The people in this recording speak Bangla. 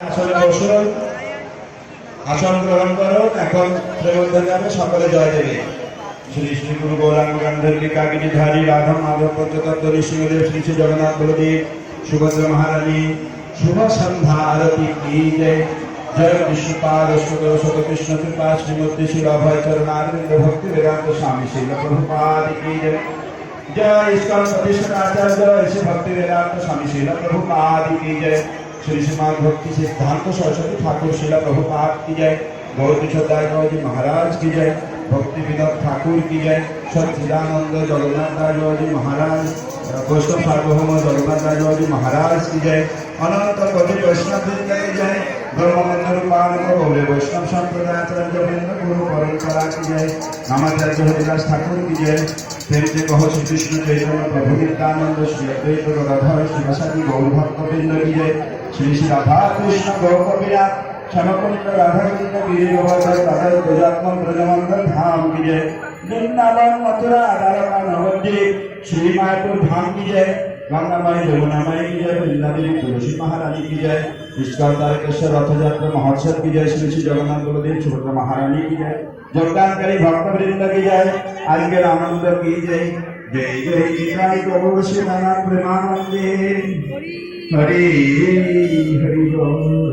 আসলে বসুন। আসন গ্রহণ করো। এখন প্রেমোদ্ধারে সকলে জয় দেবে। শ্রী শ্রী গুরু গৌরাঙ্গ গান্ধর্বী কাকিনীধারী রাধা মাধব পঞ্চতত্ত্বরী সিংহদেব শ্রী শ্রী জগন্নাথ বলদেব, সুভদ্রা মহারানী, শুভ সন্ধ্যা আরতি কি জয়। জয় বিষ্ণুপাদ শত কৃষ্ণ কৃপা শ্রীমূর্তি শিল অভয় চরণারবিন্দ ভক্তি বেদান্ত স্বামী শিল প্রভুপাদ কি জয়। জয় ইস্কন প্রতিষ্ঠা আচার্য শ্রী ভক্তি বেদান্ত স্বামী শিল প্রভুপাদ কি জয়। श्री श्रीमान भक्ति सिद्धांत सरस्वती ठाकुर शिला प्रभुपाद की जय गौरी किशोरदास जी महाराज की जय भक्ति विनोद ठाकुर की जय सच्चिदानंद जगन्नाथ दास जी महाराज वैष्णव सार्वभौम जगन्नाथ दास जी महाराज की जय अनंत कोटि वैष्णव वृंद की जय ब्रह्मबंधु रूपानंद गौरे वैष्णव संप्रदाय आचार्य वृंद गुरु परंपरा की जय नामाचार्य हरिदास ठाकुर की जय प्रेमचे कहो श्री कृष्ण चैतन्य प्रभु नित्यानंद श्री अद्वैत गदाधर शिवसादी गौर भक्त वृंद की जय শ্রী শ্রী রাধা কৃষ্ণ গৌরবীরা সমকৃত রাধাকৃষ্ণ গিরিগোবর্ধন তথা দুজাত্মন ব্রজমন্ডল ধাম কি জয়? বৃন্দাবন, মথুরা দ্বারকা নবদ্বীপ, শ্রীমায়াপুর ধাম কি জয়? গঙ্গামাই যমুনামাই কি জয়? বৃন্দাবী তুলসী মহারানী কি জয়? ইস্কন তারকেশ্বর রথযাত্রা, মহোৎসব কি জয়? শ্রী শ্রী জগন্নাথ গুরুদেব, সুভদ্রা মহারানী কি জয়? যোগদানকারী ভক্তবৃন্দ কি আজকের আনন্দ কি জয় জয় নিতাই গৌর শিবানা প্রেমানন্দে হরি হরি বল